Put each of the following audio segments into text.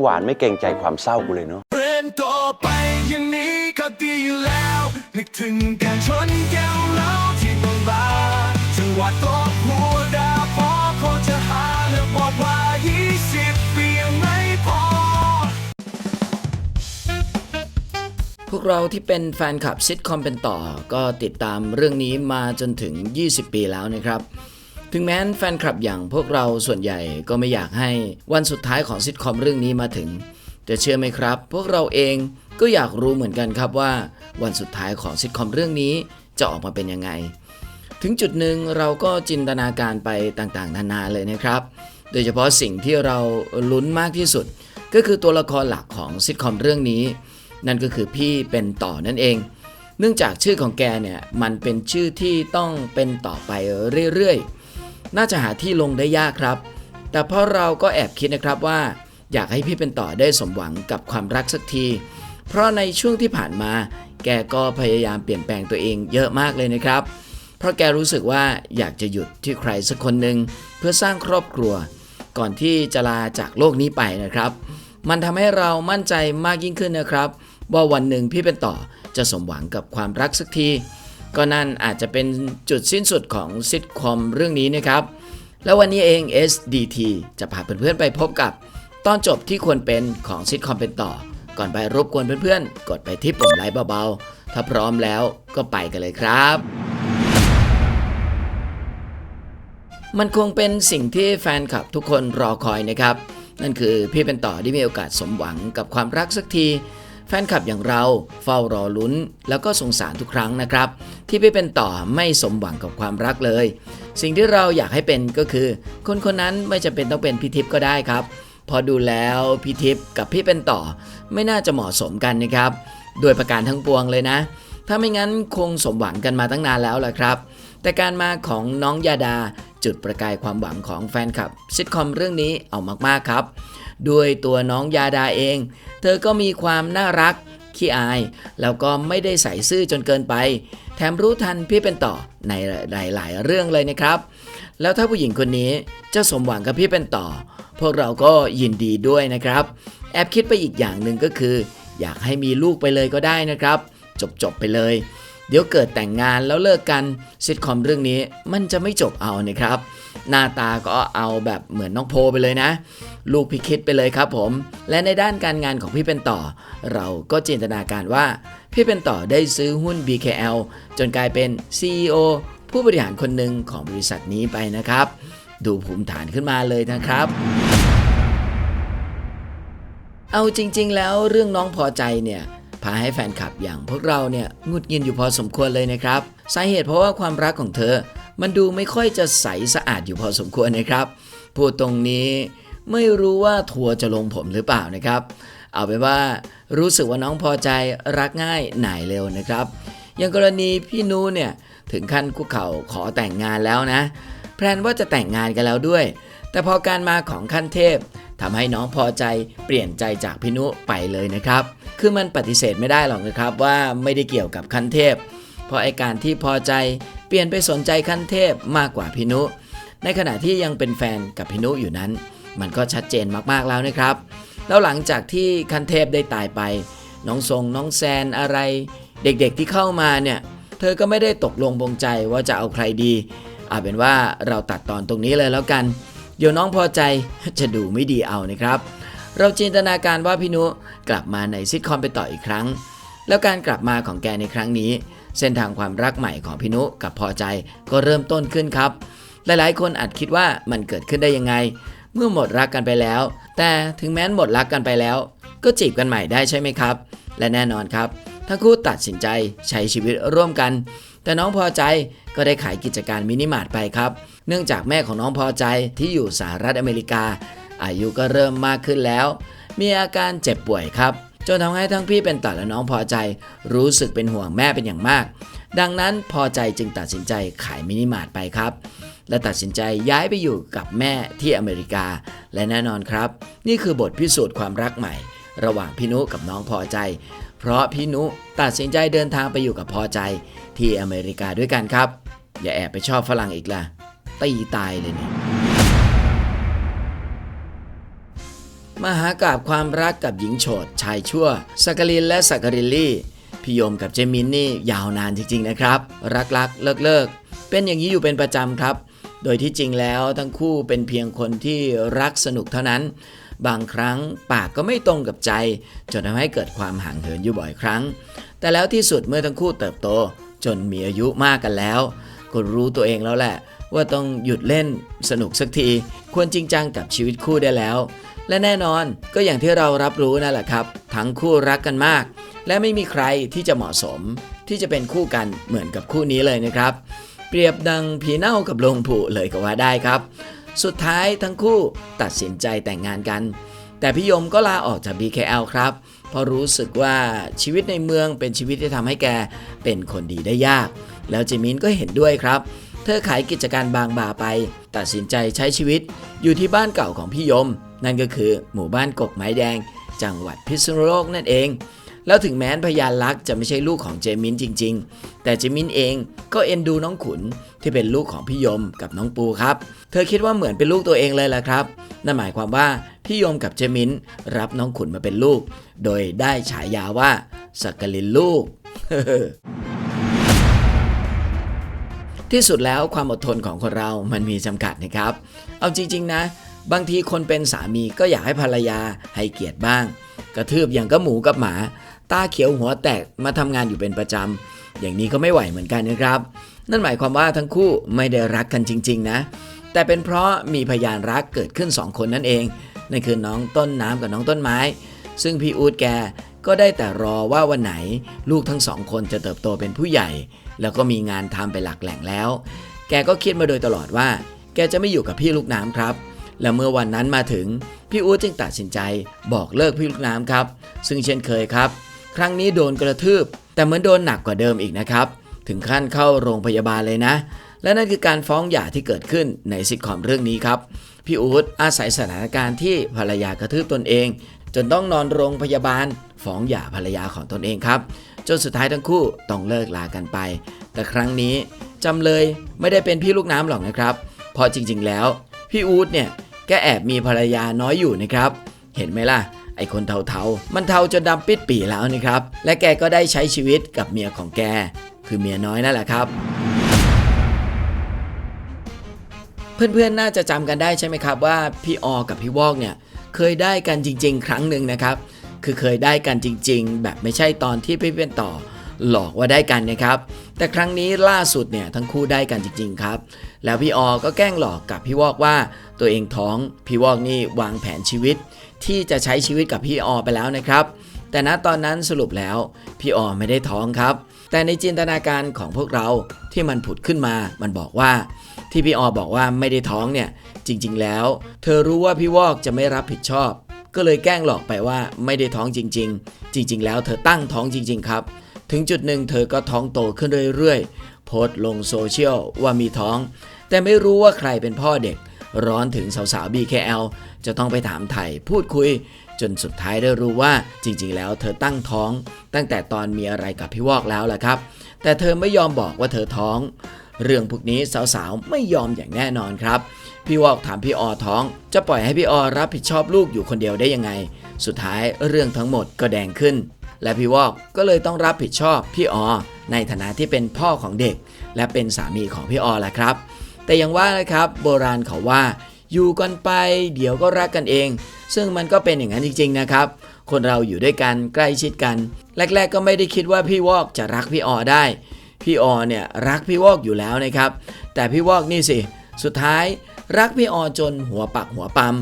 หวานไม่เกรงใจความเศร้ากูเลยเนาะเรียนต่อไปอย่างนี้ก็ดีอยู่แล้วนึกถึงการชนแก้วเหล้าที่บางบาจังหวะตบหัวดาพอโคตรจะหาแล้วบอกว่า20ปียังไม่พอ พวกเราที่เป็นแฟนคลับซิทคอมเป็นต่อ ก็ติดตามเรื่องนี้มาจนถึง 20 ปีแล้วนะครับ ถึงแม้นแฟนคลับอย่างพวกเราส่วนใหญ่ก็ไม่อยากให้วันสุดท้ายของซิทคอมเรื่องนี้มาถึงแต่เชื่อไหมครับ พวกเราเองก็อยากรู้เหมือนกันครับว่า วันสุดท้ายของซิทคอมเรื่องนี้จะออกมาเป็นยังไง ถึงจุดหนึ่งเราก็จินตนาการไปต่างๆ นานาเลยนะครับ โดยเฉพาะสิ่งที่เราลุ้นมากที่สุด ก็คือตัวละครหลักของซิทคอมเรื่องนี้ นั่นก็คือพี่เป็นต่อนั่นเองเนื่องจากชื่อของแกเนี่ยมันเป็นชื่อที่ต้องเป็นต่อไปเรื่อยๆ น่าจะหาที่ลงได้ยากครับ แต่เพราะเราก็แอบคิดนะครับว่า อยากให้พี่เป็นต่อได้สมหวังกับความรักสักที เพราะในช่วงที่ผ่านมา แกก็พยายามเปลี่ยนแปลงตัวเองเยอะมากเลยนะครับ เพราะแกรู้สึกว่าอยากจะหยุดที่ใครสักคนหนึ่งเพื่อสร้างครอบครัว ก่อนที่จะลาจากโลกนี้ไปนะครับ มันทำให้เรามั่นใจมากยิ่งขึ้นนะครับ ว่าวันหนึ่งพี่เป็นต่อจะสมหวังกับความรักสักที ก็นั่นอาจจะเป็นจุดสิ้นสุดของซิทคอมเรื่องนี้นะครับ แล้ววันนี้เอง SDT จะพาเพื่อนๆไปพบกับตอนจบที่ควรเป็นของซิทคอมเป็นต่อ ก่อนไปรบกวนเพื่อนๆ กดไปที่ปุ่มไลค์เบาๆ ถ้าพร้อมแล้วก็ไปกันเลยครับ มันคงเป็นสิ่งที่แฟนคลับทุกคนรอคอยนะครับ นั่นคือพี่เป็นต่อได้มีโอกาสสมหวังกับความรักสักที แฟนคลับอย่างเราเฝ้ารอลุ้น แล้วก็สงสารทุกครั้งนะครับ ที่พี่เป็นต่อไม่สมหวังกับความรักเลย สิ่งที่เราอยากให้เป็นก็คือ คนคนนั้นไม่จำเป็นต้องเป็นพี่ทิพย์ก็ได้ครับ พอดูแล้วพี่ทิพย์กับพี่เป็นต่อ ไม่น่าจะเหมาะสมกันนะครับ โดยประการทั้งปวงเลยนะ ถ้าไม่งั้นคงสมหวังกันมาตั้งนานแล้วแหละครับ แต่การมาของน้องยาดาจุดประกายความหวังของแฟนคลับซิทคอมเรื่องนี้เอามากๆครับ ด้วยตัวน้องยาดาเอง เธอก็มีความน่ารัก ขี้อาย แล้วก็ไม่ได้ใส่ซื่อจนเกินไป แถมรู้ทันพี่เป็นต่อในหลาย ๆ เรื่องเลยนะครับ แล้วถ้าผู้หญิงคนนี้จะสมหวังกับพี่เป็นต่อ พวกเราก็ยินดีด้วยนะครับ แอบคิดไปอีกอย่างหนึ่งก็คือ อยากให้มีลูกไปเลยก็ได้นะครับ จบ ๆ ไปเลย เดี๋ยวเกิดแต่งงานแล้วเลิกกันซิทคอมเรื่องนี้มันจะไม่จบเอานะครับ หน้าตาก็เอาแบบเหมือนน้องโพไปเลยนะ ลูกพี่คิดไปเลยครับผม และในด้านการงานของพี่เป็นต่อ เราก็จินตนาการว่า พี่เป็นต่อได้ซื้อหุ้น BKL จนกลายเป็น CEO ผู้บริหารคนหนึ่งของบริษัทนี้ไปนะครับ ดูภูมิฐานขึ้นมาเลยนะครับ เอาจริง ๆ แล้วเรื่องน้องพอใจเนี่ย พาให้แฟนคลับอย่างพวกเราเนี่ยงุดหงิดอยู่พอสมควรเลยนะครับ สาเหตุเพราะว่าความรักของเธอ มันดูไม่ค่อยจะใสสะอาดอยู่พอสมควรนะครับ พูดตรงนี้ไม่รู้ว่าทัวร์จะลงผมหรือเปล่านะครับ เอาเป็นว่ารู้สึกว่าน้องพอใจรักง่ายหน่ายเร็วนะครับ อย่างกรณีพี่นูเนี่ยถึงขั้นคุกเข่าขอแต่งงานแล้วนะ แพลนว่าจะแต่งงานกันแล้วด้วย แต่พอการมาของขั้นเทพ ทำให้น้องพอใจเปลี่ยนใจจากพี่นุไปเลยนะครับ คือมันปฏิเสธไม่ได้หรอกนะครับว่าไม่ได้เกี่ยวกับขั้นเทพ เพราะไอการที่พอใจเปลี่ยนไปสนใจขั้นเทพมากกว่าพี่นุ ในขณะที่ยังเป็นแฟนกับพี่นุอยู่นั้น มันก็ชัดเจนมากๆแล้วนะครับ แล้วหลังจากที่ขั้นเทพได้ตายไป น้องทรงน้องแซนอะไร เด็กๆที่เข้ามาเนี่ยเธอก็ไม่ได้ตกลงปรงใจว่าจะเอาใครดีเอาเป็นว่าเราตัดตอนตรงนี้เลยแล้วกัน เดี๋ยวน้องพอใจจะดูไม่ดีเอานะครับ เราจินตนาการว่าพี่นุกลับมาในซิทคอมไปต่ออีกครั้ง แล้วการกลับมาของแกในครั้งนี้ เส้นทางความรักใหม่ของพี่นุกับพอใจก็เริ่มต้นขึ้นครับ หลายๆ คนอาจคิดว่ามันเกิดขึ้นได้ยังไง เมื่อหมดรักกันไปแล้ว แต่ถึงแม้นหมดรักกันไปแล้ว ก็จีบกันใหม่ได้ใช่ไหมครับ และแน่นอนครับทั้งคู่ตัดสินใจใช้ชีวิตร่วมกัน แต่น้องพอใจก็ได้ขายกิจการมินิมาร์ทไปครับ เนื่องจากแม่ของน้องพอใจที่อยู่สหรัฐอเมริกา อายุก็เริ่มมากขึ้นแล้ว มีอาการเจ็บป่วยครับ จนทำให้ทั้งพี่เป็นต่อและน้องพอใจ รู้สึกเป็นห่วงแม่เป็นอย่างมาก ดังนั้นพอใจจึงตัดสินใจขายมินิมาร์ทไปครับ และตัดสินใจย้ายไปอยู่กับแม่ที่อเมริกา และแน่นอนครับ นี่คือบทพิสูจน์ความรักใหม่ ระหว่างพี่นุกับน้องพอใจ เพราะพี่นุตัดสินใจเดินทางไปอยู่กับพอใจที่อเมริกาด้วยกันครับ อย่าแอบไปชอบฝรั่งอีกล่ะ ตีตายเลยเนี่ยมหากาบความรักกับหญิงโฉดชายชั่วสักกลินและสักกริลลี่พี่โยมกับเจมินนี่ยาวนานจริงๆนะครับ รักรักเลิกเลิกๆ เป็นอย่างนี้อยู่เป็นประจำครับ โดยที่จริงแล้วทั้งคู่เป็นเพียงคนที่รักสนุกเท่านั้น บางครั้งปากก็ไม่ตรงกับใจ จนทำให้เกิดความห่างเหินอยู่บ่อยครั้ง แต่แล้วที่สุดเมื่อทั้งคู่เติบโต จนมีอายุมากกันแล้วก็รู้ตัวเองแล้วแหละ ว่าต้องหยุดเล่นสนุกสักที ควรจริงจังกับชีวิตคู่ได้แล้ว และแน่นอนก็อย่างที่เรารับรู้นั่นแหละครับ ทั้งคู่รักกันมาก และไม่มีใครที่จะเหมาะสม ที่จะเป็นคู่กันเหมือนกับคู่นี้เลยนะครับ เปรียบดังผีเน่ากับลงผุเลยก็ว่าได้ครับ สุดท้ายทั้งคู่ตัดสินใจแต่งงานกัน แต่พี่ยมก็ลาออกจาก BKL ครับเพราะรู้สึกว่าชีวิตในเมืองเป็นชีวิตที่ทำให้แกเป็นคนดีได้ยาก แล้วเจมินก็เห็นด้วยครับ เธอขายกิจการบางบ่าไป ตัดสินใจใช้ชีวิตอยู่ที่บ้านเก่าของพี่ยม นั่นก็คือหมู่บ้านกกไม้แดง จังหวัดพิษณุโลกนั่นเอง แล้วถึงแม้นพยานลักษ์จะไม่ใช่ลูกของเจมินจริง ๆ แต่เจมินเองก็เอ็นดูน้องขุนที่เป็นลูกของพี่ยมกับน้องปูครับ เธอคิดว่าเหมือนเป็นลูกตัวเองเลยแหละครับ นั่นหมายความว่าพี่ยมกับเจมินรับน้องขุนมาเป็นลูก โดยได้ฉายาว่าสักกลินลูก ที่สุดแล้วความอดทนของคนเรามันมีจำกัดนะครับ เอาจริง ๆ นะ บางทีคนเป็นสามีก็อยากให้ภรรยาให้เกียรติบ้าง กระทืบอย่างก็หมูกับหมา ตาเขียวหัวแตกมาทำงานอยู่เป็นประจำอย่างนี้ก็ไม่ไหวเหมือนกันนะครับ นั่นหมายความว่าทั้งคู่ไม่ได้รักกันจริง ๆ นะ แต่เป็นเพราะมีพยานรักเกิดขึ้นสองคนนั่นเองนั่นคือน้องต้นน้ำกับน้องต้นไม้ ซึ่งพี่อูดแก ก็ได้แต่รอว่าวันไหนลูกทั้งสองคนจะเติบโตเป็นผู้ใหญ่ แล้วก็มีงานทำไปหลักแหล่งแล้ว แกก็คิดมาโดยตลอดว่า แกจะไม่อยู่กับพี่ลูกน้ำครับ และเมื่อวันนั้นมาถึง พี่อู๊ดจึงตัดสินใจบอกเลิกพี่ลูกน้ำครับ ซึ่งเช่นเคยครับ ครั้งนี้โดนกระทืบ แต่เหมือนโดนหนักกว่าเดิมอีกนะครับ ถึงขั้นเข้าโรงพยาบาลเลยนะ และนั่นคือการฟ้องหย่าที่เกิดขึ้นในซิทคอมเรื่องนี้ครับพี่อู๊ดอาศัยสถานการณ์ที่ภรรยากระทืบตนเอง จนต้องนอนโรงพยาบาล ฟ้องหย่าภรรยาของตนเองครับ จนสุดท้ายทั้งคู่ต้องเลิกลากันไป แต่ครั้งนี้จำเลยไม่ได้เป็นพี่ลูกน้ำหรอกนะครับเพราะจริงๆแล้ว พี่อู๊ดเนี่ยแกแอบมีภรรยาน้อยอยู่นะครับ เห็นไหมล่ะไอคนเทาๆ มันเทาจนดำปิดปีแล้วนะครับ และแกก็ได้ใช้ชีวิตกับเมียของแก คือเมียน้อยนั่นแหละครับ เพื่อนๆ น่าจะจำกันได้ใช่ไหมครับว่าพี่ออกับพี่วอกเนี่ย เคยได้กันจริง ๆ ครั้งหนึ่งนะครับ คือเคยได้กันจริง ๆ แบบไม่ใช่ตอนที่พี่เป็นต่อหลอกว่าได้กันนะครับ แต่ครั้งนี้ล่าสุดเนี่ยทั้งคู่ได้กันจริง ๆ ครับ แล้วพี่ออก็แกล้งหลอกกับพี่วอกว่าตัวเองท้อง พี่วอกนี่วางแผนชีวิต ที่จะใช้ชีวิตกับพี่ออไปแล้วนะครับ แต่ณตอนนั้นสรุปแล้วพี่ออไม่ได้ท้องครับ แต่ในจินตนาการของพวกเราที่มันผุดขึ้นมา มันบอกว่าที่พี่ออบอกว่าไม่ได้ท้องเนี่ย จริงๆแล้ว เธอรู้ว่าพี่วอกจะไม่รับผิดชอบ ก็เลยแกล้งหลอกไปว่าไม่ได้ท้องจริง ๆ จริง ๆ แล้วเธอตั้งท้องจริง ๆ ครับ ถึงจุดหนึ่งเธอก็ท้องโตขึ้นเรื่อยๆ โพสต์ลงโซเชียลว่ามีท้อง แต่ไม่รู้ว่าใครเป็นพ่อเด็ก ร้อนถึงสาวๆ BKL จะต้องไปถามไถ่พูดคุย จนสุดท้ายได้รู้ว่าจริง ๆ แล้วเธอตั้งท้อง ตั้งแต่ตอนมีอะไรกับพี่วอกแล้วแหละครับ แต่เธอไม่ยอมบอกว่าเธอท้อง เรื่องพวกนี้สาวๆ ไม่ยอมอย่างแน่นอนครับ พี่วอกถามพี่ออท้อง จะปล่อยให้พี่ออรับผิดชอบลูกอยู่คนเดียวได้ยังไง สุดท้ายเรื่องทั้งหมดก็แดงขึ้น และพี่วอกก็เลยต้องรับผิดชอบพี่ออในฐานะที่เป็นพ่อของเด็ก และเป็นสามีของพี่ออแหละครับ แต่ยังว่านะครับโบราณเขาว่าอยู่กันไปเดี๋ยวก็รักกันเอง ซึ่งมันก็เป็นอย่างนั้นจริง ๆ นะครับ คนเราอยู่ด้วยกันใกล้ชิดกัน แรก ๆ ก็ไม่ได้คิดว่าพี่วอกจะรักพี่ออได้ พี่ออเนี่ยรักพี่วอกอยู่แล้วนะครับ แต่พี่วอกนี่สิ สุดท้าย รักพี่ออจนหัวปักหัวปั๊ม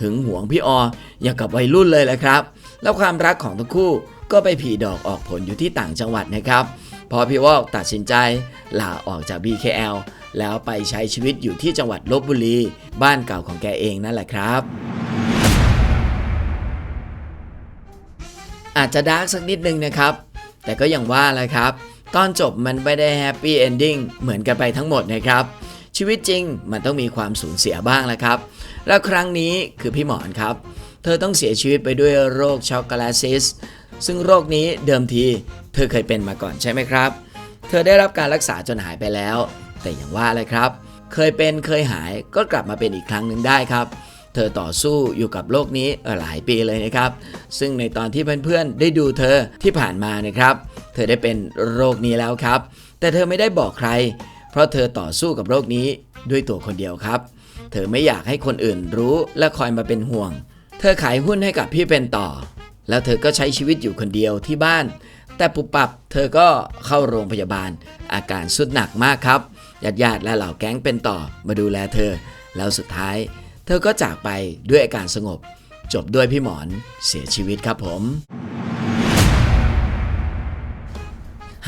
หึงหวงพี่อออย่างกับวัยรุ่นเลยแหละครับ แล้วความรักของทั้งคู่ก็ไปผีดอกออกผลอยู่ที่ต่างจังหวัดนะครับพอพี่วอกตัดสินใจลาออกจาก BKL แล้วไปใช้ชีวิตอยู่ที่จังหวัดลบบุรี บ้านเก่าของแกเองนั่นแหละครับ อาจจะดาร์กสักนิดนึงนะครับ แต่ก็อย่างว่าแหละครับ ตอนจบมันไม่ได้แฮปปี้เอนดิ้งเหมือนกันไปทั้งหมดนะครับ ชีวิตจริงมันต้องมีความสูญเสียบ้างแหละครับ แล้วครั้งนี้คือพี่หมอนครับ เธอต้องเสียชีวิตไปด้วยโรคช็อกโกแลตซิส ซึ่งโรคนี้เดิมทีเธอเคยเป็นมาก่อนใช่ไหมครับ เธอได้รับการรักษาจนหายไปแล้ว แต่อย่างว่าเลยครับ เคยเป็นเคยหายก็กลับมาเป็นอีกครั้งหนึ่งได้ครับเธอต่อสู้อยู่กับโรคนี้หลายปีเลยนะครับ ซึ่งในตอนที่เพื่อนๆได้ดูเธอที่ผ่านมานะครับ เธอได้เป็นโรคนี้แล้วครับ แต่เธอไม่ได้บอกใคร เพราะเธอต่อสู้กับโรคนี้ด้วยตัวคนเดียวครับ เธอไม่อยากให้คนอื่นรู้และคอยมาเป็นห่วง เธอขายหุ้นให้กับพี่เป็นต่อ แล้วเธอก็ใช้ชีวิตอยู่คนเดียวที่บ้าน แต่ปุบปับเธอก็เข้าโรงพยาบาล อาการสุดหนักมากครับญาติญาติและเหล่าแก๊งเป็นต่อมาดูแลเธอ แล้วสุดท้าย เธอก็จากไปด้วยอาการสงบ จบด้วยพี่หมอนเสียชีวิตครับผม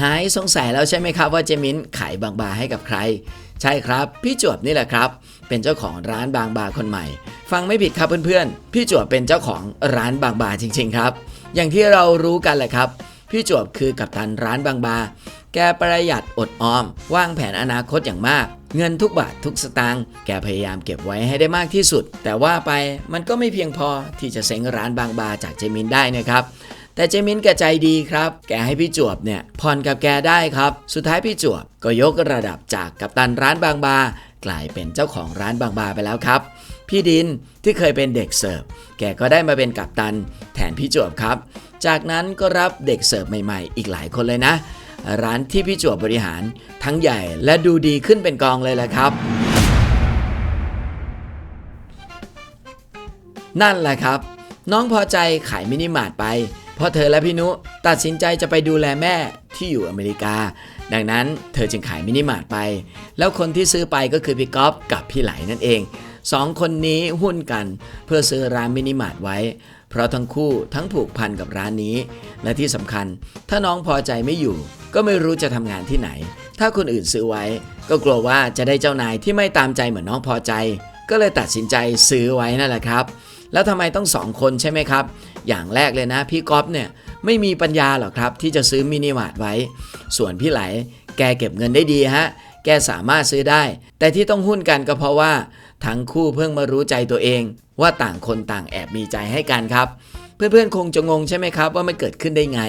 หายสงสัยแล้วใช่ไหมครับว่าเจมินขายบางบาให้กับใคร ใช่ครับ พี่จวบนี่แหละครับ เป็นเจ้าของร้านบางบาคนใหม่ ฟังไม่ผิดครับเพื่อนๆ พี่จวบเป็นเจ้าของร้านบางบาจริง ๆ ครับ อย่างที่เรารู้กันแหละครับ พี่จวบคือกัปตันร้านบางบา แกประหยัดอดออม วางแผนอนาคตอย่างมากเงินทุกบาททุกสตางค์แกพยายามเก็บไว้ให้ได้มากที่สุด แต่ว่าไปมันก็ไม่เพียงพอที่จะเซ็งร้านบางบาจากเจมินได้นะครับ แต่เจมินแกใจดีครับ แกให้พี่จวบเนี่ยผ่อนกับแกได้ครับ สุดท้ายพี่จวบก็ยกระดับจากกัปตันร้านบางบากลายเป็นเจ้าของร้านบางบาไปแล้วครับ พี่ดินที่เคยเป็นเด็กเสิร์ฟแกก็ได้มาเป็นกัปตันแทนพี่จวบครับ จากนั้นก็รับเด็กเสิร์ฟใหม่ๆ อีกหลายคนเลยนะ ร้านที่พี่จวบบริหารทั้งใหญ่และดูดีขึ้นเป็นกองเลยแหละครับ นั่นแหละครับ น้องพอใจขายมินิมาร์ทไป เพราะเธอและพี่นุตัดสินใจจะไปดูแลแม่ที่อยู่อเมริกา ดังนั้นเธอจึงขายมินิมาร์ทไป แล้วคนที่ซื้อไปก็คือพี่ก๊อฟกับพี่ไหลนั่นเองสองคนนี้หุ้นกันเพื่อซื้อร้านมินิมาร์ทไว้ เพราะทั้งคู่ทั้งผูกพันกับร้านนี้ และที่สำคัญ ถ้าน้องพอใจไม่อยู่ ก็ไม่รู้จะทำงานที่ไหน ถ้าคนอื่นซื้อไว้ ก็กลัวว่าจะได้เจ้านายที่ไม่ตามใจเหมือนน้องพอใจ ก็เลยตัดสินใจซื้อไว้นั่นแหละครับ แล้วทำไมต้องสองคนใช่ไหมครับ อย่างแรกเลยนะ พี่ก๊อฟเนี่ยไม่มีปัญญาหรอกครับ ที่จะซื้อมินิมาร์ทไว้ ส่วนพี่ไหลแกเก็บเงินได้ดีฮะแกสามารถซื้อได้ แต่ที่ต้องหุ้นกันก็เพราะว่า ทั้งคู่เพิ่งมารู้ใจตัวเอง ว่าต่างคนต่างแอบมีใจให้กันครับ เพื่อนๆคงจะงงใช่ไหมครับ ว่ามันเกิดขึ้นได้ไง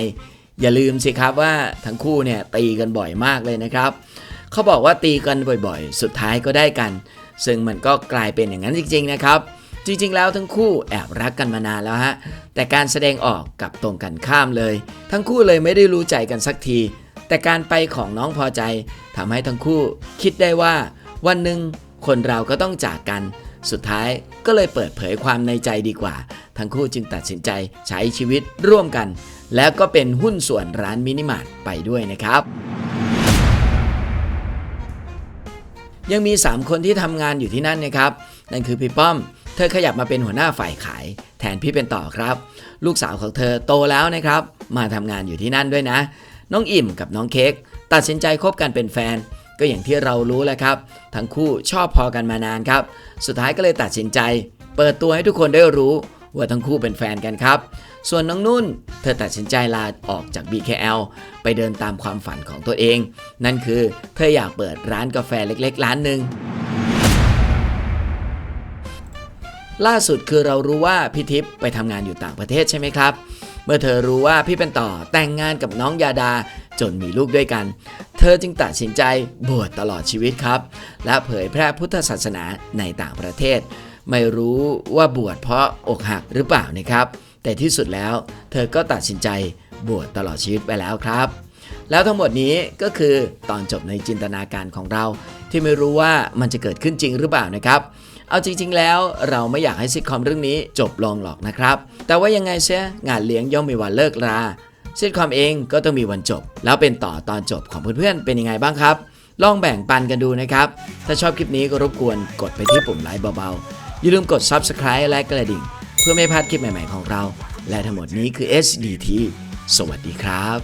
อย่าลืมสิครับว่าทั้งคู่เนี่ยตีกันบ่อยมากเลยนะครับเขาบอกว่าตีกันบ่อยๆ สุดท้ายก็ได้กัน ซึ่งมันก็กลายเป็นอย่างนั้นจริงๆนะครับ จริงๆ แล้วทั้งคู่แอบรักกันมานานแล้วฮะ แต่การแสดงออกกับตรงกันข้ามเลย ทั้งคู่เลยไม่ได้รู้ใจกันสักที แต่การไปของน้องพอใจทำให้ทั้งคู่คิดได้ว่า วันหนึ่งคนเราก็ต้องจากกัน สุดท้ายก็เลยเปิดเผยความในใจดีกว่า ทั้งคู่จึงตัดสินใจใช้ชีวิตร่วมกัน แล้วก็เป็นหุ้นส่วนร้านมินิมาร์ทไปด้วยนะครับยังมี 3 คนที่ทำงานอยู่ที่นั่นนะครับ นั่นคือพี่ป้อม เธอขยับมาเป็นหัวหน้าฝ่ายขาย แทนพี่เป็นต่อครับ ลูกสาวของเธอโตแล้วนะครับ มาทำงานอยู่ที่นั่นด้วยนะ น้องอิ่มกับน้องเค้กตัดสินใจคบกันเป็นแฟน ก็อย่างที่เรารู้แหล้วครับ ทั้งคู่ชอบพอกันมานานครับ สุดท้ายก็เลยตัดสินใจ เปิดตัวให้ทุกคนได้รู้ว่าทั้งคู่เป็นแฟนกันครับ ส่วนน้องนุ่น เธอตัดสินใจลาออกจาก BKL ไปเดินตามความฝันของตัวเอง นั่นคือเธออยากเปิดร้านกาแฟเล็กๆ ร้านหนึ่ง ล่าสุดคือเรารู้ว่าพี่ทิพย์ไปทำงานอยู่ต่างประเทศใช่ไหมครับ เมื่อเธอรู้ว่าพี่เป็นต่อแต่งงานกับน้องยาดาจนมีลูกด้วยกัน เธอจึงตัดสินใจบวชตลอดชีวิตครับ และเผยแพร่พุทธศาสนาในต่างประเทศ ไม่รู้ว่าบวชเพราะอกหักหรือเปล่านะครับ แต่ที่สุดแล้วเธอก็ตัดสินใจบวชตลอดชีวิตไปแล้วครับ แล้วทั้งหมดนี้ก็คือตอนจบในจินตนาการของเรา ที่ไม่รู้ว่ามันจะเกิดขึ้นจริงหรือเปล่านะครับ เอาจริง ๆ แล้วเราไม่อยากให้ซิทคอมเรื่องนี้จบลงหรอกนะครับ แต่ว่ายังไงเสียงานเลี้ยงย่อมมีวันเลิกราซิทคอมเองก็ต้องมีวันจบ แล้วเป็นต่อตอนจบของเพื่อนๆเป็นยังไงบ้างครับ ลองแบ่งปันกันดูนะครับ ถ้าชอบคลิปนี้ก็รบกวนกดไปที่ปุ่มไลค์เบาๆ อย่าลืมกด Subscribe และกระดิ่ง เพื่อไม่พลาดคลิปใหม่ๆของเรา และทั้งหมดนี้คือ SDT สวัสดีครับ